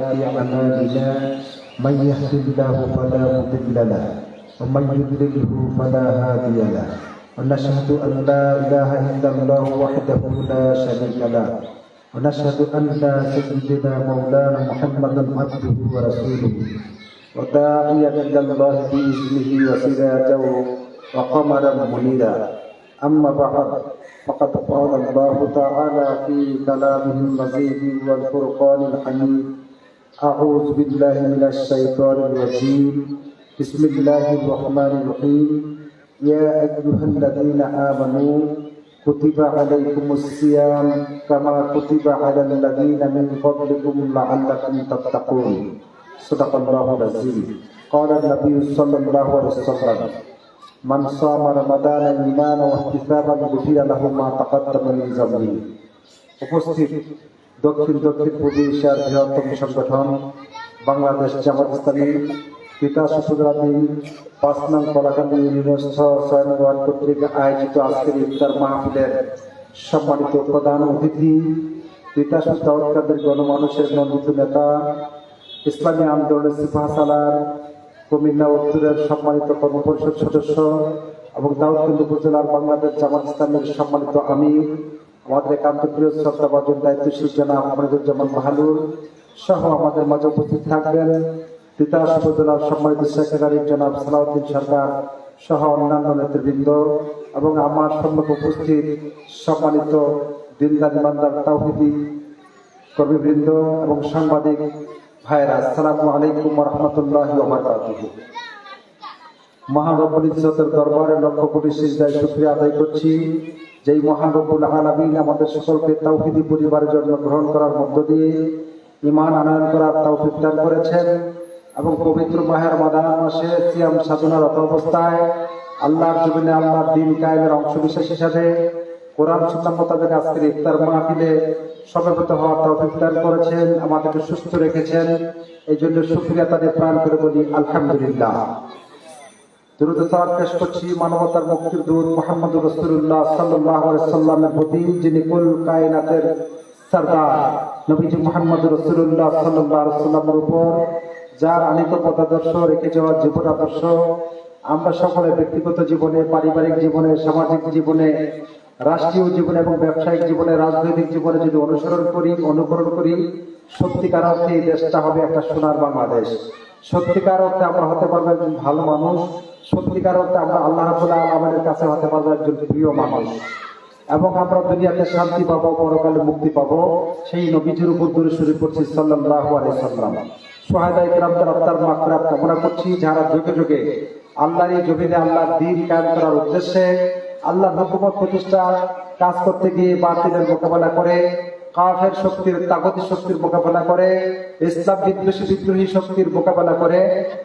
الله من يهد الله فلا مضل له ومن يضلله فلا هادي له ونشهد أن لا إله إلا الله وحده لا شريك له ونشهد أن سيدنا مولانا محمدا عبده ورسوله وداعيا إلى الله بإذنه وسراجا وقمرا منيرا أما بعد فقد قال الله تعالى في كلامه المزيد والفرقان الحميد أعوذ بالله من الشيطان الرجيم بسم الله الرحمن الرحيم يا أيها الذين آمنوا كتب عليكم الصيام كما كتب على الذين من قبلكم لعلكم تتقون صدق الله العظيم قال النبي صلى الله عليه وسلم من صام رمضان إيمانا واحتسابا غفر له ما تقدم من ذنبه উপস্থিত দক্ষিণ দক্ষিণ পূর্ব এশিয়ার বৃহত্তম সংগঠন, বাংলাদেশ জামাত ইসলামী পিতা দিন পাঁচ নং কলাকান্দি ইউনিভার্সিটি কর্তৃক আয়োজিত আজকের ইফতার মাহফিলের সম্মানিত প্রধান অতিথি, পিতা সুস্তাউৎকাদের গণমানুষের নন্দিত নেতা, ইসলামী আন্দোলনের সিফা সালার, কুমিল্লা উত্তরের সম্মানিত কর্মপরিষদ সদস্য এবং দাউদকান্দি উপজেলার বাংলাদেশ জামাত সম্মানিত আমির আমাদের একান্ত প্রিয় শ্রদ্ধাভাজন দায়িত্বশীল জনাব মনিরুজ্জামান বাহালুর সহ আমাদের মাঝে উপস্থিত থাকবেন তিতাস উপজেলার সম্মানিত সেক্রেটারি জনাব সালাউদ্দিন সরকার সহ অন্যান্য নেতৃবৃন্দ এবং আমার সম্মুখে উপস্থিত সম্মানিত দিনদার ইমানদার তাওহিদি কর্মীবৃন্দ এবং সাংবাদিক ভাইরা আসসালামু আলাইকুম রহমতুল্লাহ মহানবুল ইজ্জতের দরবারে লক্ষ কোটি সিজদায় শুকরিয়া আদায় করছি। যেই মহানবুল আলামিন আমাদের সকলকে তাওহিদি পরিবারের জন্য গ্রহণ করার মধ্য দিয়ে ইমান আনয়ন করার তৌফিক দান করেছেন এবং পবিত্র মাহের মাদান মাসে সিয়াম সাধনারত অবস্থায় আল্লাহর জমিনে আল্লাহর দিন কায়েমের অংশবিশেষ হিসাবে কোরআন সুন্নাহ মোতাবেক আজকের ইফতার মাহফিলে সমবেত হওয়ার তৌফিক দান করেছেন, আমাদেরকে সুস্থ রেখেছেন। এই জন্য শুক্রিয়া তাদের প্রাণ করে বলি, আলহামদুলিল্লাহ। পেশ করছি সাল্লাহ যিনি কুল মোহাম্মদ যার রেখে আমরা সকলে ব্যক্তিগত জীবনে, পারিবারিক জীবনে, সামাজিক জীবনে, রাষ্ট্রীয় জীবনে এবং ব্যবসায়িক জীবনে, রাজনৈতিক জীবনে যদি অনুসরণ করি, অনুকরণ করি, সত্যিকার অর্থে এই দেশটা হবে একটা সোনার বাংলাদেশ। সত্যিকার অর্থে আমরা হতে পারব একজন ভালো মানুষ, সত্যিকার অর্থে আমরা আল্লাহ রাবুল্লাহ আমাদের কাছে হতে পারব একজন প্রিয় মানুষ। এবং আমরা দুনিয়াতে শান্তি পাবো, পরকালে মুক্তি পাবো। সেই নবীজির উপর দূরে শুরু করছি সাল্লাহ আলি সাল্লাম। সোহাদা ইকরামদের আত্মার মাকরাত কামনা করছি, যারা যুগে যুগে আল্লাহর এই জমিনে আল্লাহর দিন কায়েম করার উদ্দেশ্যে আল্লাহ হুকুমত প্রতিষ্ঠা কাজ করতে গিয়ে বাতিলের মোকাবেলা করে কাফের শক্তির, তাগতি শক্তির মোকাবেলা করে, ইসলাম বিদ্বেষী বিদ্রোহী শক্তির মোকাবেলা করে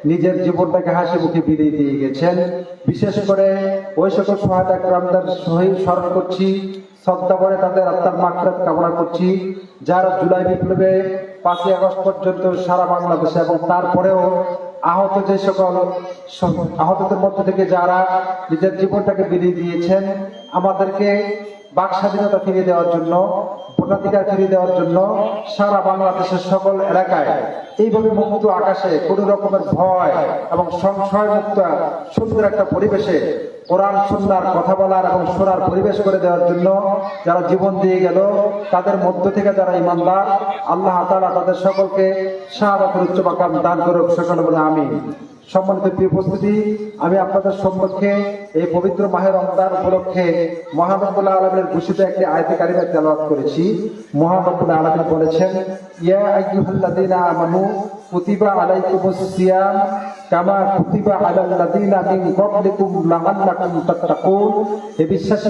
নিজের জীবনটাকে হাসি মুখে বিলিয়ে দিয়ে গেছেন। বিশেষ করে ওই সকল সহায়তা গ্রামদের সহি স্মরণ করছি শ্রদ্ধা করে তাদের আত্মার মাকরাত কামনা করছি, যারা জুলাই বিপ্লবে পাঁচই আগস্ট পর্যন্ত সারা বাংলাদেশে এবং তারপরেও আহত যে সকল আহতদের মধ্যে থেকে যারা নিজের জীবনটাকে বিলিয়ে দিয়েছেন, আমাদেরকে বাক স্বাধীনতা ফিরিয়ে দেওয়ার জন্য ভোটাধিকার ফিরিয়ে দেওয়ার জন্য সারা বাংলাদেশের সকল এলাকায় এইভাবে মুক্ত আকাশে কোন রকমের ভয় এবং সংশয় মুক্ত সুন্দর একটা পরিবেশে কোরআন, সুন্নার কথা বলার এবং শোনার পরিবেশ করে দেওয়ার জন্য যারা জীবন দিয়ে গেল, তাদের মধ্য থেকে যারা ইমানদার, আল্লাহ তালা তাদের সকলকে শাহাদাতের উচ্চ মাকাম দান করুক, সকল বলে আমি সম্মানিত প্রিয় উপস্থিতি, আমি আপনাদের সম্মুখে এই পবিত্র মাহের রমদান উপলক্ষে মহানবুল্লাহ আলমের ঘোষিত একটি আয়তে ব্যক্তি তেলাওয়াত করেছি। মহানবুল্লাহ আলম বলেছেন, ইয়া আইয়ুহাল্লাযীনা আমানু বিশ্বাসী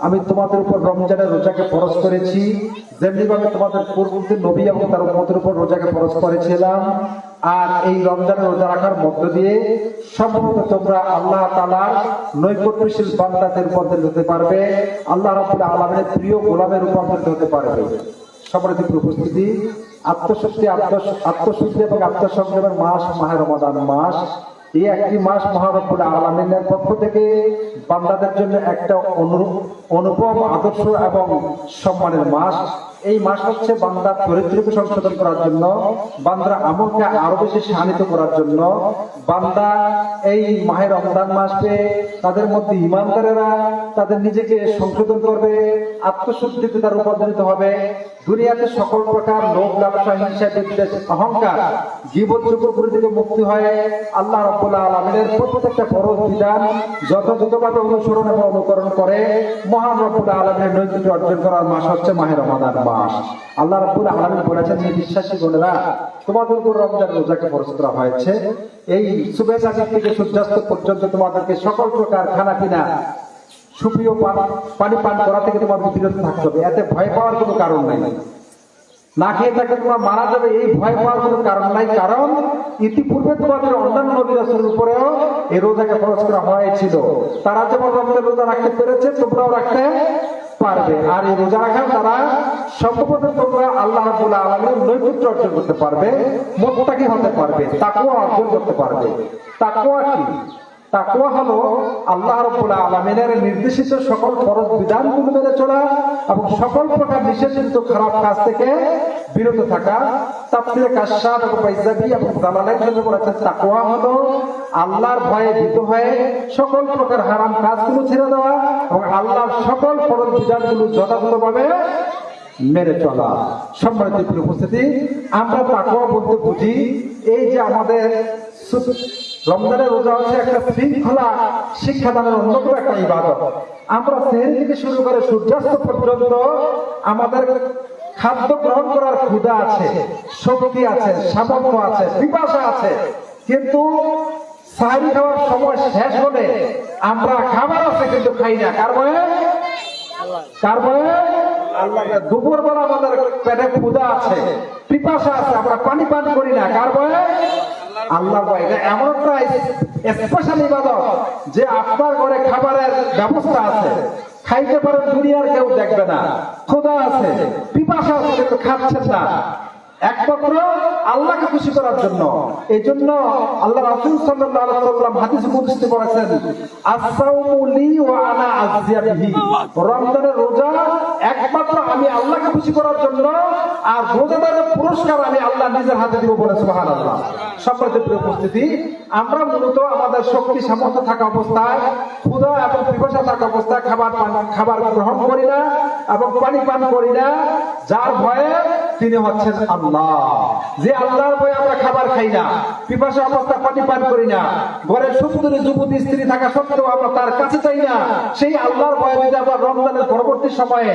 আমি তোমাদের উপর রমজানের রোজাকে ফরজ করেছি। যেমনিভাবে তোমাদের পূর্ববর্তী নবী এবং তার উম্মতের উপর রোজাকে ফরজ করেছিলাম। আর এই রমজানের রোজা রাখার মধ্য দিয়ে সম্ভবত তোমরা আল্লাহ তালার নৈকট্যশীল বান্দাদের রূপান্তরিত হতে পারবে। আল্লাহ রাবুল আলমের প্রিয় গোলামের রূপান্তরিত হতে পারবে। সম্মানিত উপস্থিতি। আত্মশক্তি আত্ম- আত্মশুদ্ধি এবং আত্মসংযমের মাস মাহের রমাদান মাস, এই একটি মাস মহারব্বুল আলমিনের পক্ষ থেকে বান্দাদের জন্য একটা অনুরূপ অনুপম, আদর্শ এবং সম্মানের মাস। এই মাস হচ্ছে বান্দার চরিত্রকে সংশোধন করার জন্য, বান্দার আমলকে আরও বেশি শানিত করার জন্য। বান্দা এই মাহের রমজান মাস পেয়ে তাদের মধ্যে ইমানদারেরা তাদের নিজেকে সংশোধন করবে, আত্মশুদ্ধিতে তার রূপান্তরিত হবে। দুনিয়াতে সকল প্রকার লোক ব্যবসা, হিংসা, বিদ্বেষ, অহংকার জীবনযোগ্য গুলি থেকে মুক্তি হয়ে, আল্লাহ রব্বুল্লাহ আলমিনের প্রত্যেকটা ফরজ বিধান যথাযথভাবে অনুসরণ এবং অনুকরণ করে মহান রব্বুল্লাহ আলমিনের নৈতিক অর্জন করার মাস হচ্ছে মাহের রমাদান মাস। আল্লাহ রব্বুল আলমিন বলেছেন যে বিশ্বাসী বোনেরা, তোমাদের উপর রমজান রোজাকে ফরজ করা হয়েছে। এই আজাদ থেকে সূর্যাস্ত পর্যন্ত তোমাদেরকে সকল প্রকার খানা পিনা সুপ্রিয় পান- পানি করা থেকে তোমাদের বিরত থাকতে হবে। এতে ভয় পাওয়ার কোনো কারণ নাই। না খেয়ে থাকলে তোমরা মারা যাবে, এই ভয় পাওয়ার কোনো কারণ নাই। কারণ, ইতিপূর্বে তোমাদের অন্যান্য নবীর উপরেও এই রোজাকে খরচ করা হয়েছিল। তারা যেমন রমজান রোজা রাখতে পেরেছে, তোমরাও রাখতে পারবে। আর এই রোজা রাখার দ্বারা সম্ভবত তোমরা আল্লাহ রাব্বুল আলামিনের নৈপুণ্য অর্জন করতে পারবে, মোত্তাকি হতে পারবে তাকেও অর্জন করতে পারবে। তাকুয়া কি? তাকুয়া হলো আল্লাহ রাব্বুল আলামিনের নির্দেশিত সকল ফরজ বিধানগুলো মেনে চলা এবং সকল প্রকার নিষেধিত খারাপ কাজ থেকে বিরত থাকা। হলো আল্লাহর ভয়ে ভীত হয়ে সকল প্রকার হারাম কাজগুলো ছেড়ে দেওয়া এবং আল্লাহর সকল ফরজ যথাযথভাবে মেনে চলা। সম্মানিত উপস্থিতি, আমরা তাকওয়া বলতে বুঝি, এই যে আমাদের রমজানের রোজা হচ্ছে একটা শৃঙ্খলা শিক্ষাদানের অন্যতম একটা ইবাদত। আমরা সেহের থেকে শুরু করে সূর্যাস্ত পর্যন্ত আমাদের খাদ্য গ্রহণ করার ক্ষুধা আছে, শক্তি আছে, সামর্থ্য আছে, পিপাসা আছে। কিন্তু সাহারি খাওয়ার সময় শেষ হলে আমরা খাবার আছে কিন্তু খাই না। কার ভয়ে? কার ভয়ে? দুপুর বেলা আমাদের পেটে ক্ষুধা আছে, পিপাসা আছে, আমরা পানি পান করি না। কার ভয়ে? আল্লাহ এটা এমন একটা স্পেশাল ইবাদত যে আপনার ঘরে খাবারের ব্যবস্থা আছে। খাইতে পারেন, দুনিয়ার কেউ দেখবে না। খোদা আছে, পিপাসা আছে খাচ্ছেন না। একমাত্র আল্লাহকে খুশি করার জন্য। এই জন্য আল্লাহ রোজা আমি খুশি করার জন্য, আর পুরস্কার আমি আল্লাহ নিজের হাতে দিব বলে প্রিয় উপস্থিতি, আমরা মূলত আমাদের শক্তি, সামর্থ্য থাকা অবস্থায়, ক্ষুধা এবং পিপাসা থাকা অবস্থায় খাবার খাবার গ্রহণ করি না এবং পানি পান করি না, যার ভয়ে তিনি হচ্ছেন আল্লাহ। যে আল্লাহর ভয়ে আমরা খাবার খাই না, পিপাসা, অবস্থা পানি পান করি না ঘরে সুন্দরী যুবতী স্ত্রী থাকা সত্ত্বেও আমরা তার কাছে চাই না, সেই আল্লাহর ভয়ে যদি আমরা রমজানের পরবর্তী সময়ে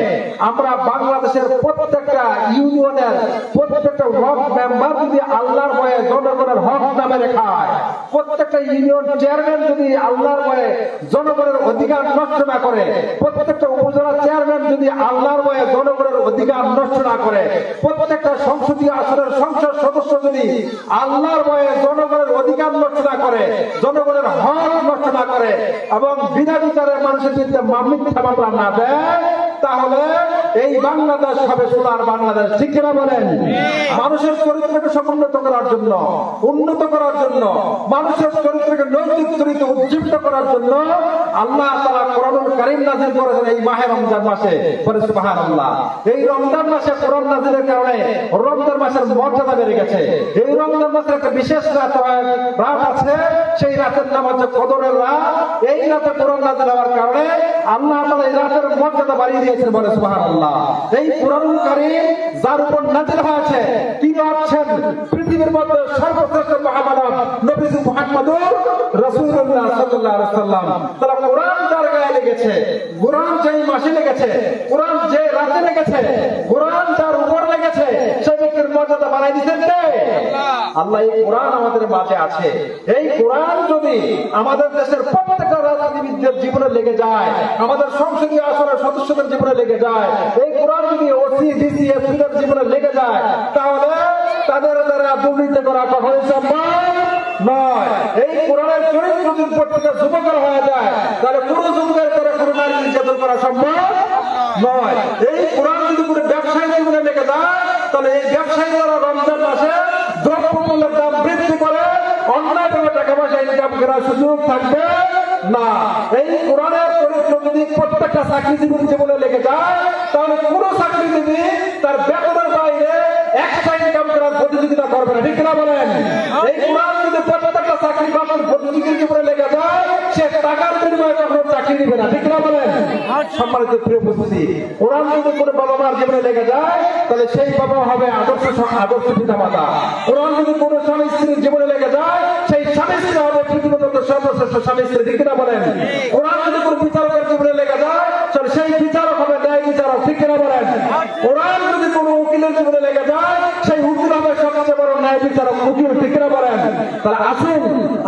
আমরা বাংলাদেশের প্রত্যেকটা ইউনিয়নের প্রত্যেকটা ওয়ার্ড মেম্বার যদি আল্লাহর ভয়ে জনগণের হক নামে রেখায়, প্রত্যেকটা ইউনিয়ন চেয়ারম্যান যদি আল্লাহর ভয়ে জনগণের অধিকার নষ্ট না করে, প্রত্যেকটা উপজেলা চেয়ারম্যান যদি আল্লাহর ভয়ে জনগণের অধিকার নষ্ট না করে প্রত্যেকটা সংসদীয় আসনের সংসদ সদস্য যদি আল্লাহর ভয়ে জনগণের অধিকার নষ্ট না করে, জনগণের হক নষ্ট না করে এবং বিনা বিচারে মানুষের বিরুদ্ধে মামলা না দেয় তাহলে এই বাংলাদেশ হবে সোনার বাংলাদেশ। ঠিক কিনা বলেন? মানুষের চরিত্রকে সমুন্নত করার জন্য উন্নত করার জন্য মানুষের চরিত্রকে নৈতিক চরিত্র উজ্জীবিত করার জন্য আল্লাহ তাআলা কোরআনুল কারীম নাযিল করেছেন এই মাহে রমজান মাসে। পরে সুবহানাল্লাহ। এই রমজান মাসে কোরআন নাযিলের কারণে রমজান মাসের মর্যাদা বেড়ে গেছে। এই রমজান মাসের একটা বিশেষ রাত রাত আছে সেই রাতের নাম হচ্ছে কদরের রাত। এই রাতে কোরআন নাযিল হওয়ার কারণে আল্লাহ তাআলা এই রাতের মর্যাদা বাড়িয়ে দিয়েছেন বলে সুবহানাল্লাহ। এই কোরআনুল কারীম যার উপর নাযিল হয়েছে তিনি হচ্ছেন পৃথিবীর মধ্যে সর্বশ্রেষ্ঠ মহামানব নবীজি মুহাম্মদুর রাসূলুল্লাহ সাল্লাল্লাহু আলাইহি সাল্লাম। তারা কোরআন যার গায়ে লেগেছে, কোরআন যেই মাসে লেগেছে, কোরআন যে রাতে লেগেছে, কোরআন মর্যাদা বাড়াই দিচ্ছেন কে? আল্লাহ। এই কোরআন আমাদের মাঝে আছে। এই কোরআন যদি আমাদের দেশের প্রত্যেকটা রাজনীতিবিদদের জীবনে লেগে যায় আমাদের সংসদীয় আসনের সদস্যদের জীবনে লেগে যায় এই কোরআন যদি ওসি ডিসি এসপিদের জীবনে লেগে যায় তাহলে তাদের দ্বারা দুর্নীতি করা কখনোই সম্ভব নয়। এই কোরআনের চরিত্র যদি প্রত্যেকের যুবকের হয়ে যায় তাহলে কোন যুবকের করে কোন নারী নির্যাতন করা সম্ভব নয়। এই কোরআন যদি কোনো ব্যবসায়ী জীবনে তাহলে এই রমজান মাসে দ্রব্যমূল্যের দাম বৃদ্ধি করে অন্যায়ভাবে টাকা পয়সা ইনকাম করার সুযোগ থাকবে না। এই কোরআনের চরিত্র যদি প্রত্যেকটা চাকরিজীবীর জীবনে লেগে যায়, তাহলে কোনো চাকরিজীবী তার বেতনের বাইরে এক্সট্রা ইনকাম করার প্রতিযোগিতা করবে না। ঠিক না বলেন? এই কোরআন যদি চাকরি বাকরির প্রতিযোগীর জীবনে লেগে যায়? সে টাকার বিনিময়ে কখনো চাকরি দিবে না, ঠিক না বলেন? সম্মানিত প্রিয় উপস্থিতি, কোরআন যদি কোনো বাবা মার জীবনে লেগে যায়, তাহলে সেই বাবা হবে আদর্শ আদর্শ পিতা মাতা কোরআন যদি কোনো স্বামী স্ত্রীর জীবনে লেগে যায়, সেই স্বামী স্ত্রী হবে পৃথিবীর সর্বশ্রেষ্ঠ স্বামী স্ত্রী, ঠিক না বলেন? কোরআন যদি কোনো বিচারকের জীবনে লেগে যায়, তাহলে সেই বিচারক হবে ন্যায় বিচারক ঠিক না বলেন কোরআন যদি কোনো উকিলের জীবনে লেগে যায় সেই উকিল হবে সবচেয়ে বিচারক উকিল ঠিক বলেন? তাহলে আসুন,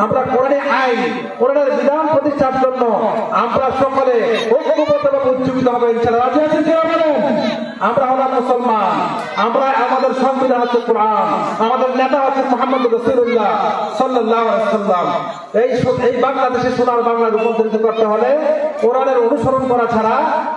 আমরা কোরআনে আইন, কোরআনের বিধান প্রতিষ্ঠার জন্য আমরা সকলে ঐক্যবদ্ধভাবে হবে, ইনশাআল্লাহ। রাজি আমরা হলাম মুসলমান। আমরা আমাদের সংবিধান হচ্ছে কোরআন, আমাদের নেতা হচ্ছে মোহাম্মদ রসুল্লাহ সাল্লাহ সাল্লাম। এই এই বাংলাদেশে সোনার বাংলা রূপান্তরিত করতে হলে কোরআনের অনুসরণ করা ছাড়া,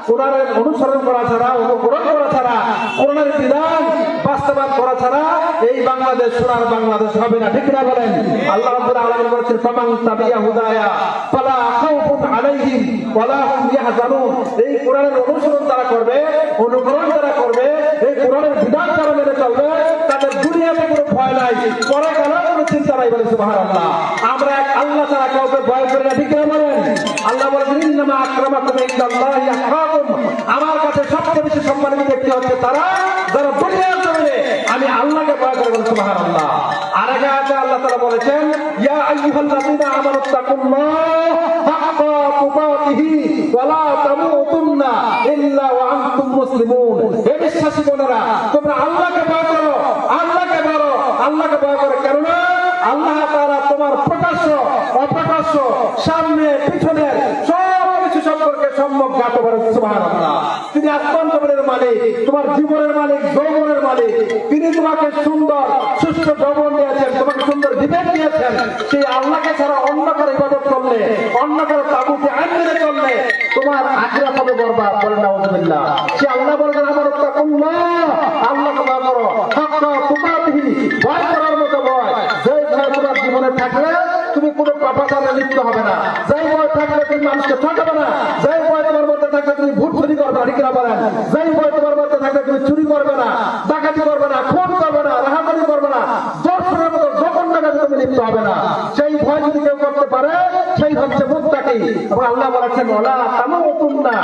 কোরআনের অনুসরণ করা ছাড়া, অনুকরণ করা ছাড়া, কোরআনের বিধান বাস্তবায়ন করা ছাড়া এই বাংলাদেশ সোনার বাংলাদেশ হবে না। ঠিক না বলেন? আল্লাহ রাব্বুল আলামিন বলেছেন, ফামান তাবিয়া হুদায়া, ফালা খাউফুন আলাইহিম, ওয়ালা হুম ইয়াহজানুন। এই কোরআনের অনুসরণ যারা করবে, অনুকরণ যারা করবে কোরআনের বিধান যারা মেনে চলবে। তাদের দুনিয়াতে কোনো ভয় নাই। পরে গেলেও কোনো চিন্তা নাই বলে সুবহানাল্লাহ। আমরা এক আল্লাহ ছাড়া কাউকে ভয় করি না, ঠিক বলেন? আল্লাহ বলেন ইন্নামা আক্রামাকুম ইনদাল্লাহি আমার কাছে সবচেয়ে বেশি সম্মানিত ব্যক্তি হচ্ছে তারা যারা দুনিয়ার জমিনে আমি আল্লাহকে ভয় করে বলে সুবহানাল্লাহ। আর আগে আগে আল্লাহ তাআলা বলেছেন, ইয়া আইয়ুহাল্লাযীনা আমানু তাকুল্লাহ হাক্কা তুকাতিহি ওয়া লা তামুতুন্না ইল্লা ওয়া মুসলিমুন হে বিশ্বাসী বোনেরা, তোমরা আল্লাহকে ভয় করো, আল্লাহকে করো আল্লাহকে ভয় করো। কেননা আল্লাহ তারা তোমার প্রকাশ্য, অপ্রকাশ্য, সামনে পিছনে সব কিছু সম্পর্কে সম্যক জ্ঞাত করেন সুবহানাল্লাহ। তিনি আসমান মালিক, তোমার জীবনের মালিক, যৌবনের মালিক। তিনি তোমাকে সুন্দর, সুস্থ যৌবন দিয়েছেন, তোমাকে সুন্দর বিবেক দিয়েছেন। সেই আল্লাহকে ছাড়া অন্য কারও ইবাদত করলে অন্য কারও তাবুতে আইন মেনে চললে তোমার আখিরাত হবে বরবাদ, বলেন নাউজুবিল্লাহ। সে আল্লাহ বলেন আমার আল্লাহকে ভয় করো। তুকাতিহি ভয় করার মতো ভয় ভয় তোমার জীবনে থাকলে, তুমি কোনো পাপাচারে লিপ্ত হবে না। যেই ভয় থাকলে তুমি মানুষকে ঠকাবে না। যেই ভয় তোমার মধ্যে থাকলে তুমি না ঠিক না বলেন। তুমি চুরি করবে না, ডাকাতি করবে না, খুন করবে না রাহামারি করবে না তুমি হবে না। সেই ভয় কেউ করতে পারে, সেই হচ্ছে মুক্তাকি আল্লাহ বলেছেন ওলা তামুতুন্না।